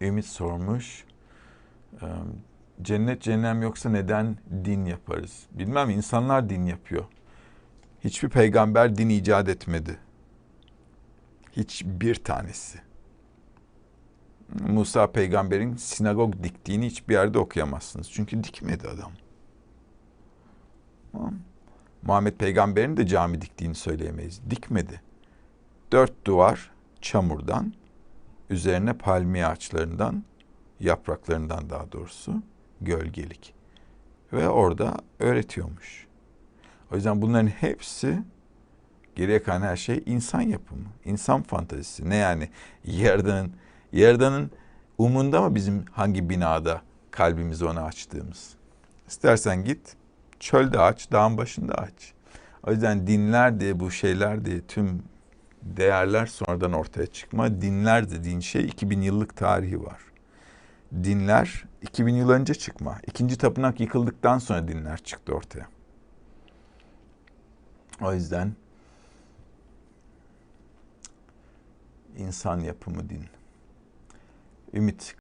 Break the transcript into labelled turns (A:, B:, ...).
A: Ümit sormuş. Cennet cehennem yoksa neden din yaparız? Bilmem insanlar din yapıyor. Hiçbir peygamber din icat etmedi. Hiçbir tanesi. Musa peygamberin sinagog diktiğini hiçbir yerde okuyamazsınız. Çünkü dikmedi adam. Tamam. Muhammed peygamberin de cami diktiğini söyleyemeyiz. Dikmedi. Dört duvar çamurdan, üzerine palmiye ağaçlarından, yapraklarından daha doğrusu gölgelik. Ve orada öğretiyormuş. O yüzden bunların hepsi geriye kalan her şey insan yapımı, insan fantazisi. Ne yani Yaradan'ın Yaradan'ın umunda mı bizim hangi binada kalbimizi ona açtığımız? İstersen git çölde aç, dağın başında aç. O yüzden dinler diye bu şeyler diye tüm değerler sonradan ortaya çıkma. Dinler dediğin şey 2000 yıllık tarihi var. Dinler 2000 yıl önce çıkma. İkinci tapınak yıkıldıktan sonra dinler çıktı ortaya. O yüzden insan yapımı din. Ümit